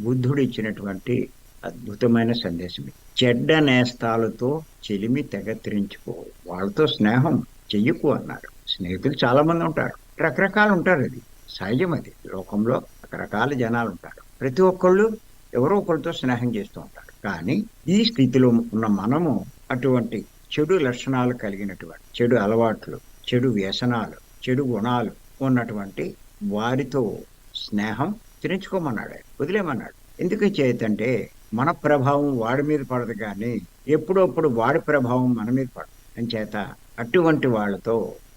బుద్ధుడు ఇచ్చినటువంటి అద్భుతమైన సందేశం చెడ్డ నేస్తాలతో చెలిమి తెగత్రించుకో వాళ్ళతో స్నేహం చెయ్యకు అన్నాడు స్నేహితులు చాలా మంది ఉంటారు. రకరకాలు ఉంటారు అది. సహజం అది. లోకంలో రకరకాల జనాలు ఉంటారు. ప్రతి ఒక్కళ్ళు ఎవరో ఒకరితో స్నేహం చేస్తూ ఉంటారు. కానీ ఈ స్థితిలో ఉన్న మనము అటువంటి చెడు లక్షణాలు కలిగినటువంటి చెడు అలవాట్లు చెడు వ్యసనాలు చెడు గుణాలు ఉన్నటువంటి వారితో స్నేహం తినించుకోమన్నాడు. వదిలేమన్నాడు ఎందుకు చేతంటే మన ప్రభావం వాడి మీద పడదు కానీ ఎప్పుడప్పుడు వాడి ప్రభావం మన మీద పడదు. అని చేత అటువంటి వాళ్ళతో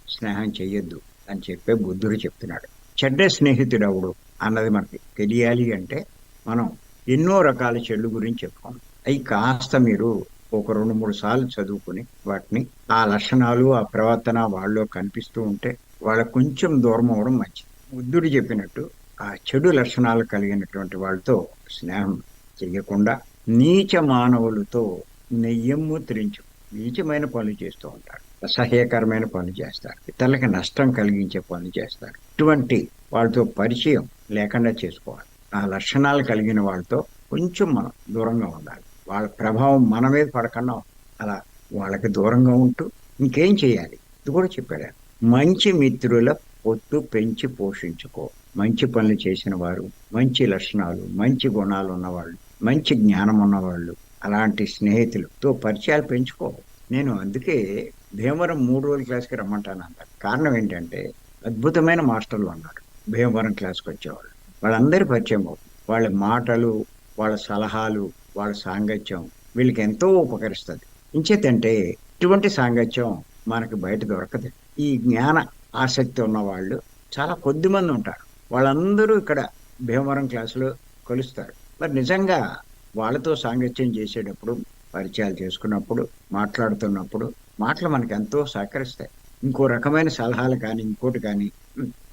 స్నేహం చెయ్యొద్దు అని చెప్పే బుద్ధుడు చెప్తున్నాడు. చెడ్డ స్నేహితుడు ఎవడు అన్నది మనకి తెలియాలి అంటే మనం ఎన్నో రకాల చెడు గురించి చెప్పుకోం అవి కాస్త మీరు ఒక రెండు మూడు సార్లు చదువుకుని వాటిని ఆ లక్షణాలు ఆ ప్రవర్తన వాళ్ళలో కనిపిస్తూ ఉంటే వాళ్ళ కొంచెం దూరం అవడం మంచిది. బుద్ధుడు చెప్పినట్టు ఆ చెడు లక్షణాలు కలిగినటువంటి వాళ్ళతో స్నేహం చెయ్యకుండా నీచ మానవులతో నెయ్యమ్ము తిరించు. నీచమైన పనులు చేస్తూ ఉంటారు. అసహ్యకరమైన పనులు చేస్తారు. ఇతరులకి నష్టం కలిగించే పనులు చేస్తారు. ఇటువంటి వాళ్ళతో పరిచయం లేకుండా చేసుకోవాలి. ఆ లక్షణాలు కలిగిన వాళ్ళతో కొంచెం మనం దూరంగా ఉండాలి. వాళ్ళ ప్రభావం మన మీద పడకుండా అలా వాళ్ళకి దూరంగా ఉంటూ ఇంకేం చేయాలి? ఇది కూడా చెప్పాడు మంచి మిత్రుల పొత్తు పెంచి పోషించుకో. మంచి పనులు చేసిన వారు మంచి లక్షణాలు మంచి గుణాలు ఉన్నవాళ్ళు మంచి జ్ఞానం ఉన్నవాళ్ళు అలాంటి స్నేహితులతో పరిచయాలు పెంచుకో. నేను అందుకే భీమవరం మూడు రోజుల క్లాస్కి రమ్మంటాను అంట కారణం ఏంటంటే అద్భుతమైన మాస్టర్లు ఉన్నారు భీమవరం క్లాస్కి వచ్చేవాళ్ళు. వాళ్ళందరి పరిచయం వాళ్ళ మాటలు వాళ్ళ సలహాలు వాళ్ళ సాంగత్యం వీళ్ళకి ఎంతో ఉపకరిస్తుంది. ఇంచేతంటే ఇటువంటి సాంగత్యం మనకి బయట దొరకదు. ఈ జ్ఞాన ఆసక్తి ఉన్న వాళ్ళు చాలా కొద్ది మంది ఉంటారు. వాళ్ళందరూ ఇక్కడ భీమవరం క్లాసులో కలుస్తారు. మరి నిజంగా వాళ్ళతో సాంగత్యం చేసేటప్పుడు పరిచయాలు చేసుకున్నప్పుడు మాట్లాడుతున్నప్పుడు మాటలు మనకు ఎంతో సహకరిస్తాయి. ఇంకో రకమైన సలహాలు కానీ ఇంకోటి కానీ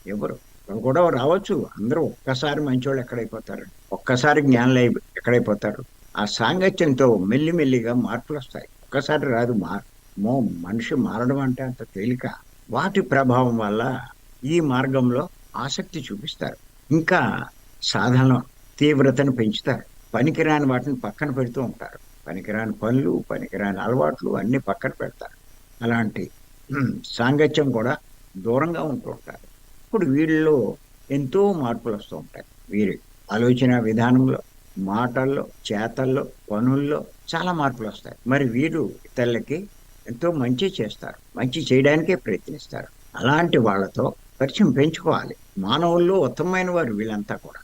ఎవరు? కూడా రావచ్చు. అందరూ ఒక్కసారి మంచోళ్ళు ఎక్కడైపోతారు. ఒక్కసారి జ్ఞానులు ఎక్కడైపోతారు. ఆ సాంగత్యంతో మెల్లిమెల్లిగా మార్పులు వస్తాయి. ఒక్కసారి రాదు మార్ మో మనిషి మారడం అంటే అంత తేలిక. వాటి ప్రభావం వల్ల ఈ మార్గంలో ఆసక్తి చూపిస్తారు. ఇంకా సాధన తీవ్రతను పెంచుతారు. పనికిరాని వాటిని పక్కన పెడుతూ ఉంటారు. పనికిరాని పనులు పనికిరాని అలవాట్లు అన్ని పక్కన పెడతారు. అలాంటి సాంగత్యం కూడా దూరంగా ఉంటూ ఉంటారు. ఇప్పుడు వీళ్ళలో ఎంతో మార్పులు వస్తూ ఉంటాయి. వీరి ఆలోచన విధానంలో మాటల్లో చేతల్లో పనుల్లో చాలా మార్పులు వస్తాయి. మరి వీరు ఇతరులకి ఎంతో మంచి చేస్తారు. మంచి చేయడానికే ప్రయత్నిస్తారు. అలాంటి వాళ్ళతో పరిచయం పెంచుకోవాలి. మానవుల్లో ఉత్తమమైన వారు వీళ్ళంతా కూడా.